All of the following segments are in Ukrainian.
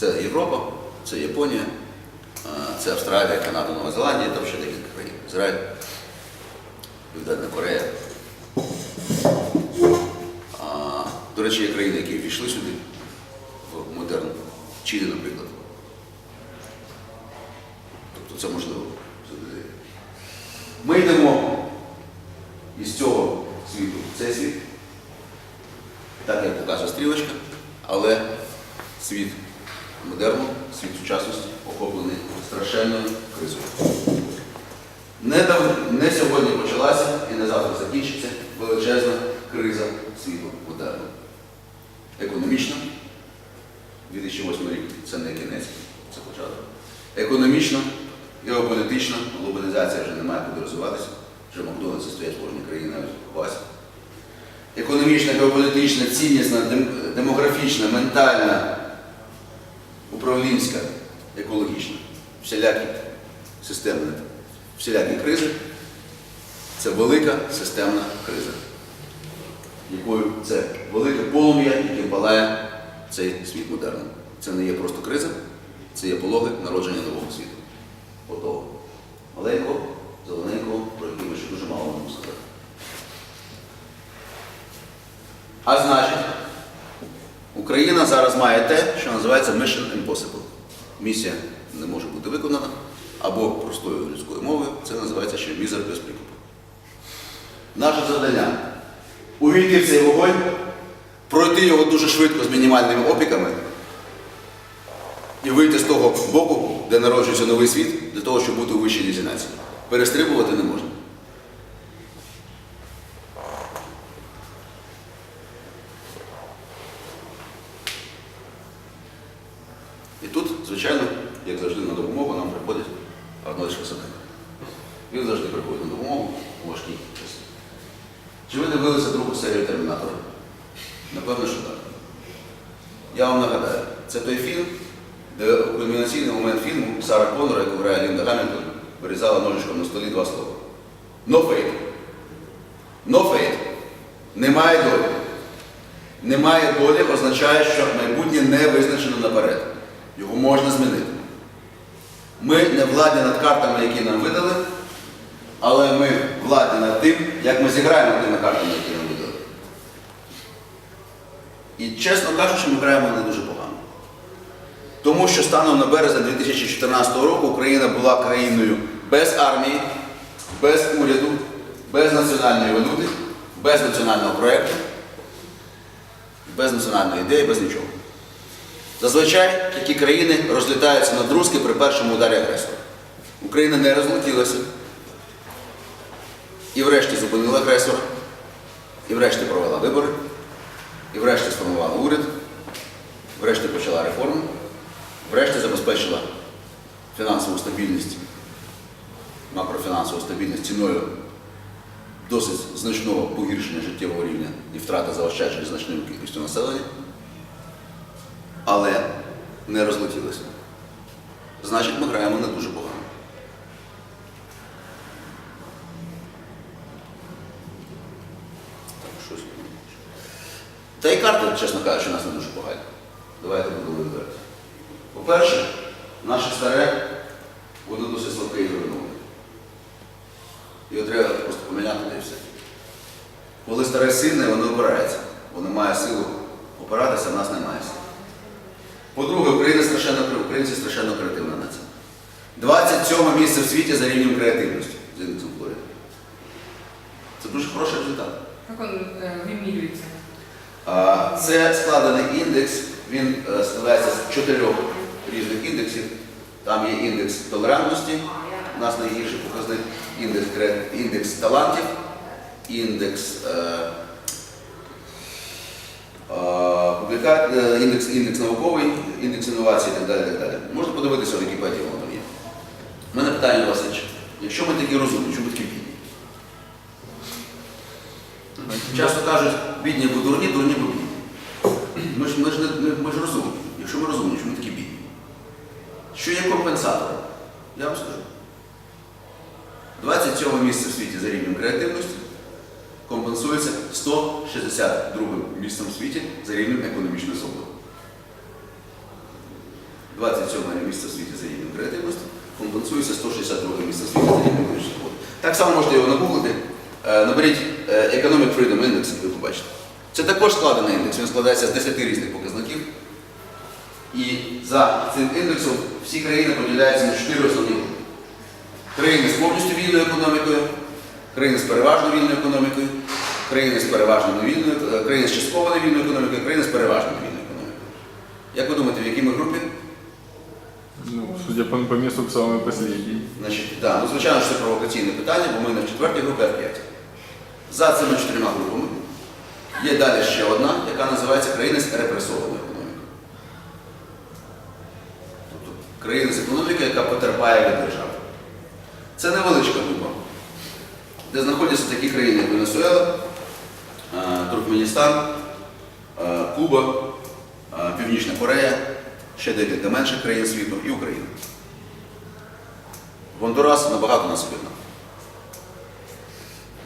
Це Європа, це Японія, е, це Австралія, Канада, Нова Зеландія, там ще декілька країн. Ізраїль, Південна Корея. До речі, є країни, які ввійшли сюди, в модерн. Чилі, наприклад. Тобто це можливо. Ми йдемо із цього світу в цей світ, так як показує стрілочка, але світ модерну, світ сучасності охоплений страшенною кризою. Не, дав- не сьогодні почалася і не завтра закінчиться величезна криза світу модерну. Економічна, 2008 рік це не кінець, це початок. Економічна, геополітична, глобалізація вже не має куди розвиватися, вже Макдональдси стоять в кожній навіть вас. Економічна, геополітична, ціннісна, демографічна, ментальна, управлінська, екологічна, всілякі системні, всілякі кризи це велика системна криза, якою це велике полум'я, яким палає цей світ модерну. Це не є просто криза, це є пологи народження нового світу. Отого. Маленького, зелененького, про який ми ще дуже мало можемо сказати. А значить, Україна зараз має те, що називається Mission Impossible. Місія не може бути виконана, або простою людською мовою, це називається ще мізер без прикупу. Наше завдання увійти в цей вогонь, пройти його дуже швидко з мінімальними опіками і вийти з того боку, де народжується новий світ, для того, щоб бути у вищій лізі нації. Перестрибувати не можна. І тут, звичайно, як завжди на допомогу нам приходить Арнольд Шварценеггер. Він приходить допомогу у важкій часі. Чи ви дивилися другу серію Термінатора? Напевно, що так. Я вам нагадаю, це той фільм, де у кульмінаційний момент фільму Сара Коннора, яку грає Лінда Гамільтон, вирізала ножичком на столі два слова. No fate. No fate. Немає долі. Немає долі означає, що майбутнє не визначено наперед. Його можна змінити. Ми не владні над картами, які нам видали, але ми владні над тим, як ми зіграємо тими картами, які нам видали. І чесно кажучи, ми граємо не дуже погано. Тому що станом на березень 2014 року Україна була країною без армії, без уряду, без національної валюти, без національного проєкту, без національної ідеї, без нічого. Зазвичай такі країни розлітаються на друзки при першому ударі агресора. Україна не розлетілася. І врешті зупинила агресора, і врешті провела вибори, і врешті сформувала уряд, врешті почала реформи, врешті забезпечила фінансову стабільність, макрофінансову стабільність ціною досить значного погіршення життєвого рівня і втрати заощаджень значною кількістю населення. Але не розлетілися. Значить, ми граємо не дуже погано. Так, щось. Та і карти, чесно кажучи, у нас не дуже погані. Давайте будемо відверті. По-перше, наше старе, воно досить слабке і зруйноване. Його треба просто поміняти і все. Коли старе сильне, воно опирається. Воно має силу опиратися, в нас немає сили. По-друге, Україна страшенно, українці страшенно креативна нація. 27 місце в світі за рівнем креативності з індексом Флоріда. Це дуже хороший результат. Как он э, вимірюється? Це складений індекс, він е, складається з чотирьох різних індексів. Там є індекс толерантності, у нас найгірший показник, індекс, індекс талантів, індекс, е, е, індекс, індекс науковий, індекс інновацій і так далі. так далі. Можна подивитися в Вікіпедії, воно там є. У мене питання до вас інше. Якщо ми такі розумні, чому такі Часто кажуть, бідні або дурні, дурні або бідні. Ми ж, ми ж, ми, ж розумні. Якщо ми розумні, чому ми такі бідні? Що є компенсатором? Я вам скажу. 27 місце в світі за рівнем креативності компенсується 162 місцем в світі за рівнем економічної свободи. 27 місце в світі за рівнем креативності, компенсується 162 місце в світі за рівнем економічної свободи. Так само можете його нагуглити. Е, Наберіть Economic Freedom Index, ви побачите. Це також складений індекс, він складається з 10 різних показників. І за цим індексом всі країни поділяються на 4 основні групи. Країни з повністю вільною економікою, країни з переважно вільною економікою, країни з переважно невільною, е, країни з частково невільною економікою, країни з переважно невільною економікою. Як ви думаєте, в якій ми групі? Ну, судя по, по месту, самый последний. Значить, да, ну, звичайно, що це провокаційне питання, бо ми не в четвертій групі, а в п'ятій. За цими чотирма групами є далі ще одна, яка називається країни з репресованою економікою. Тобто країни з економікою, яка потерпає від держави. Це невеличка група, де знаходяться такі країни, як Венесуела, е, Туркменістан, е, Куба, е, Північна Корея, ще декілька менших країн світу і Україна. Гондурас набагато нас об'єднав.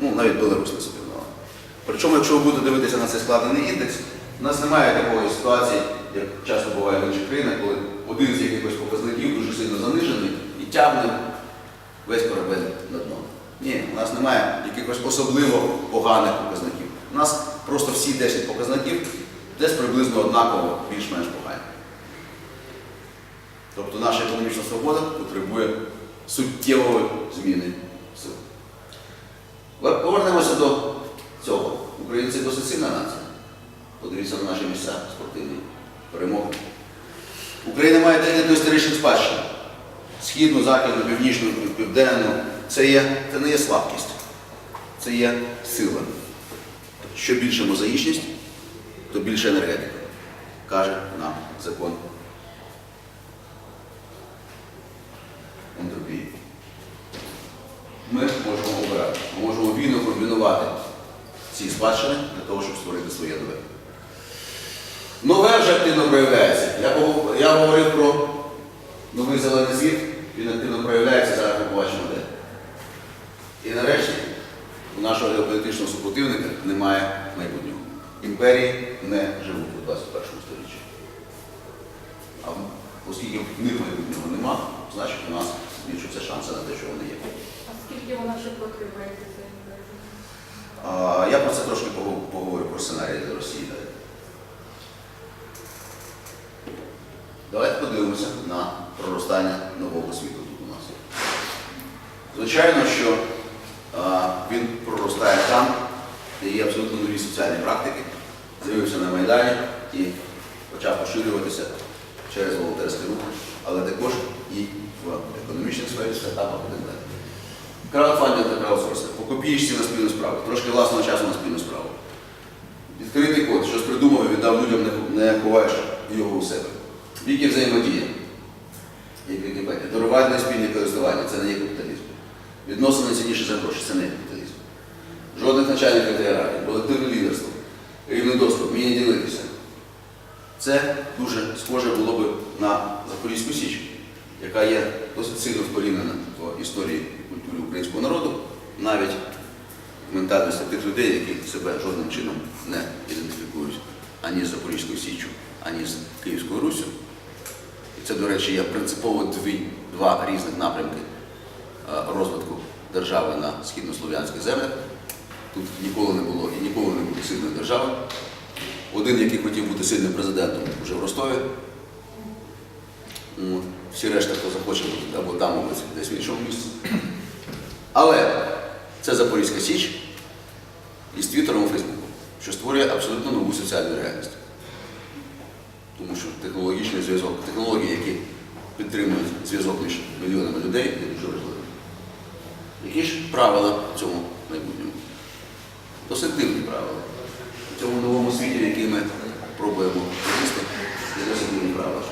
Ну, навіть Білорусь нас об'єднала. Причому, якщо ви будете дивитися на цей складений індекс, у нас немає такої ситуації, як часто буває в інших країнах, коли один з якихось показників дуже сильно занижений і тягне весь корабель на дно. Ні, у нас немає якихось особливо поганих показників. У нас просто всі 10 показників десь приблизно однаково більш-менш погані. Тобто наша економічна свобода потребує суттєвої зміни Повернемося до цього. Українці досить сильна нація. Подивіться на наші місця спортивні перемоги. Україна має декілька історичних спадщин. Східну, західну, північну, південну. Це, є, це не є слабкість, це є сила. Що більше мозаїчність, то більше енергетика, каже нам закон ентропії. Ми можемо обирати. Ми можемо вільно комбінувати ці спадщини для того, щоб створити своє нове. Нове вже активно проявляється. Я, говорив про новий зелений світ, він активно проявляється, зараз ми побачимо де. І нарешті у нашого геополітичного супротивника немає майбутнього. Імперії не живуть у 21 сторіччі. А оскільки в них майбутнього нема, значить у нас збільшуються шанси на те, що вони є. А скільки вона ще протримається? Я про це трошки поговорю про сценарій для Росії далі. Давайте подивимося на проростання нового світу тут у нас. Звичайно, що він проростає там, де є абсолютно нові соціальні практики, з'явився на Майдані і почав поширюватися через волонтерський рух, але також і в економічній сфері, стартапах і так далі. Краудфандинг та краудсорсинг. Копієчці на спільну справу, трошки власного часу на спільну справу. Відкритий код, щось придумав і віддав людям, не, ховаєш його у себе. Віки взаємодія. Як Вікіпедія. Дарувальне спільне користування це не є капіталізм. Відносини цінніше за гроші це не є капіталізм. Жодних начальних ієрархій, колективне лідерство, рівний доступ, вміння ділитися. Це дуже схоже було би на Запорізьку Січ, яка є досить сильно вкорінена в історії і культурі українського народу, навіть ментальності тих людей, які себе жодним чином не ідентифікують ані з Запорізькою Січчю, ані з Київською Руссю. І це, до речі, є принципово дві, два різних напрямки е, розвитку держави на східнослов'янських землях. Тут ніколи не було і ніколи не буде сильної держави. Один, який хотів бути сильним президентом, вже в Ростові. Всі решта, хто захоче бути або там, або десь в іншому місці. Але це Запорізька Січ із Твіттером і Фейсбуком, що створює абсолютно нову соціальну реальність. Тому що технологічний зв'язок, технології, які підтримують зв'язок між мільйонами людей, є дуже важливим. Які ж правила в цьому майбутньому? Досить дивні правила. В цьому новому світі, в який ми пробуємо вивести, є досить дивні правила.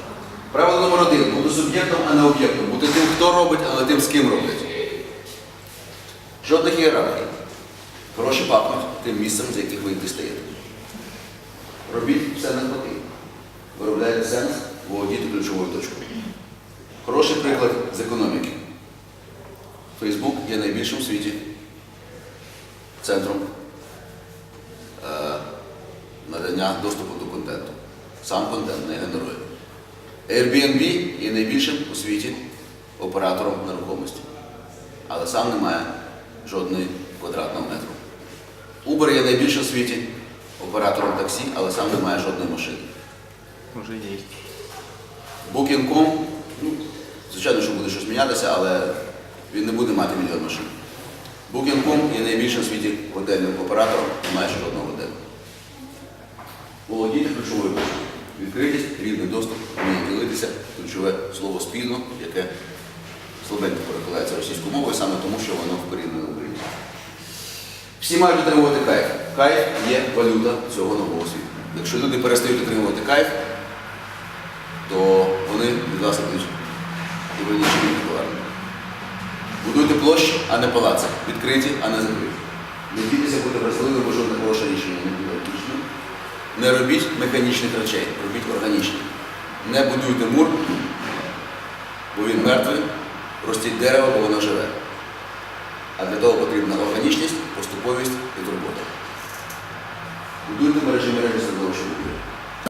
Правило номер один бути суб'єктом, а не об'єктом. Бути тим, хто робить, а не тим, з ким роблять. Жодних ієрархій. Гроші пахнуть тим місцем, з яких ви дістаєте. Робіть все навпаки. Виробляйте сенс, володіти ключовою точкою. Хороший приклад з економіки. Фейсбук є найбільшим в світі центром е, надання доступу до контенту. Сам контент не генерує. Airbnb є найбільшим у світі оператором нерухомості, але сам не має жодної квадратного метру. Uber є найбільшим у світі оператором таксі, але сам не має жодної машини. Уже есть. Booking.com, ну, звичайно, що буде щось мінятися, але він не буде мати мільйон машин. Booking.com є найбільшим у світі готельним оператором, не має жодного готелю. Володіти ключовою. Відкритість, вільний доступ, вміння ділитися, ключове слово спільно, яке слабенько перекладається російською мовою, саме тому, що воно вкорінене Україні. Всі мають отримувати кайф. Кайф є валюта цього нового світу. Якщо люди перестають отримувати кайф, то вони від вас відуть і ви нічого не повернете. Будуйте площі, а не палаци. Відкриті, а не закриті. Не бійтеся бути вразливим, бо жодне хороше рішення не буде успішним. Не робіть механічних речей, робіть органічні. Не будуйте мур, бо він мертвий, ростіть дерево, бо воно живе. А для того потрібна органічність, поступовість і турбота. Будуйте мережі мережі